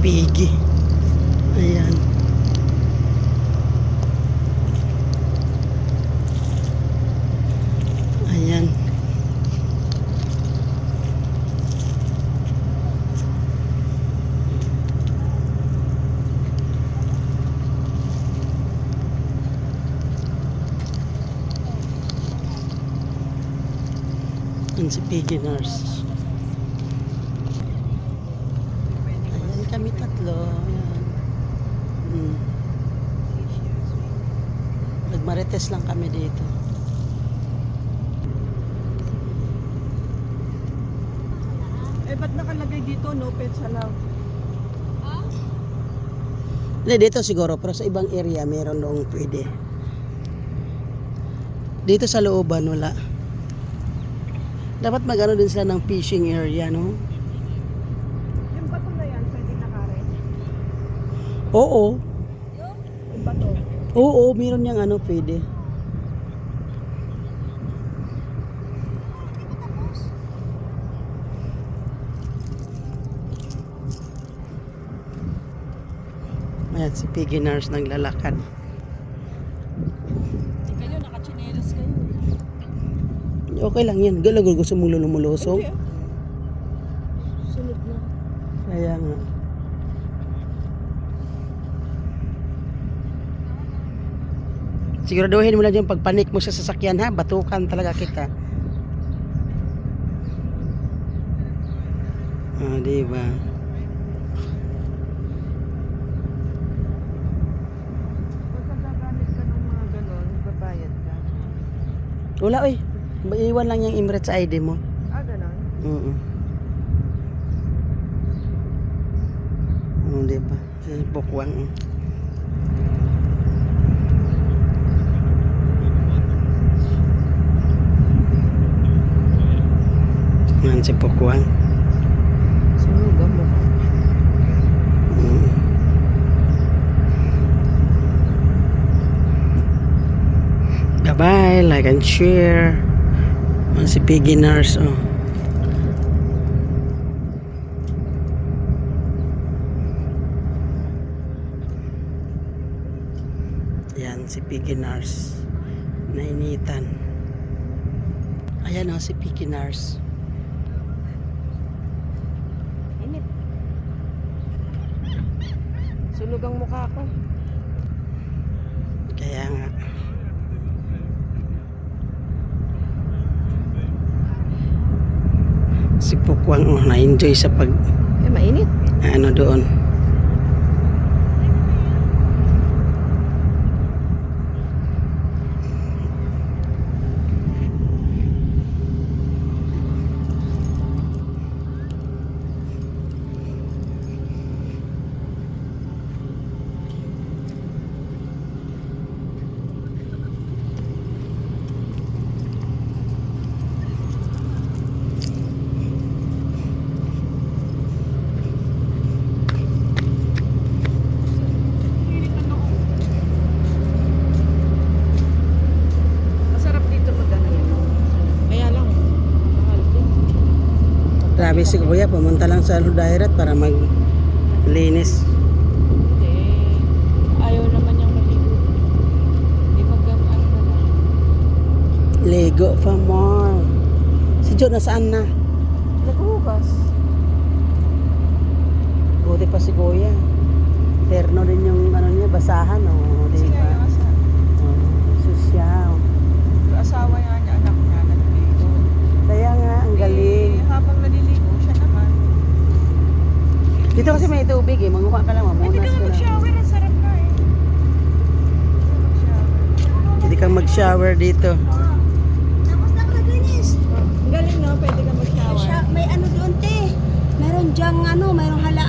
Piggy. Ayan. Ayan. Yan si Piggy Nurse. Ayan kami tatlo. Ayan. Hmm. Nagmarites lang kami dito. Eh, ba't nakalagay dito, no pets allowed? Hindi, dito siguro, pero sa ibang area meron doong pwede. Dito sa looban, wala. Dapat mag-ano din sila ng fishing area, no? Yung bato na yan, pwede nakarin. Oo. Bato. Oo, meron niyang ano, pwede. Ayan, si Piggy Nurse naglalakad. Kayo, nakachinelas kayo. Okay lang yan. Galagol gusto mong lulumulusog. Hindi, ah. Sunod na. Kaya nga. Siguraduhin mo lang yung pagpanik mo sa sasakyan ha. Batukan talaga kita. Ah, di ba? Wala oy. Iwan lang yung Emirates ID mo. Ah, ganon? Oo. Oh, di ba? Sa bukwang. oh. Yan si Pukwang. Sunugan mo ka. Mm. Bye-bye, like and share. Yan si Nurse, oh. Yan si Nurse. Nainitan. Ayan oh, si Piggy Nurse. Init. Sunog ang mukha ko. Kaya nga. Si Pukwang oh, na-enjoy sa pag Eh, mainit. ano doon. Masarap dito magana yan. Kaya lang, mahal din. Grabe si Kuya, pumunta lang sa Dairat para maglinis. Eh, ayaw naman niyang maligo. Di mag ano na lang. Lego for more. Si John nasaan na? Naghuhugas. Buti pa si Kuya. Terno din yung ano niya, basahan, oh, di Kasi nga ba? yung asa- Oh, susyaw. yung asawa niya, niya, anak niya, naliligo. Kaya nga, ang galing. Eh, habang naliligo, siya naman. Dito kasi may tubig eh, manguha ka lang, mamunas ka lang. mag-shower, ang sarap na eh. Pwede kang mag-shower dito. Tapos na maglinis. Ang galing no, pwede ka mag-shower. May ano doon te. Meron diyang ano, mayroong hala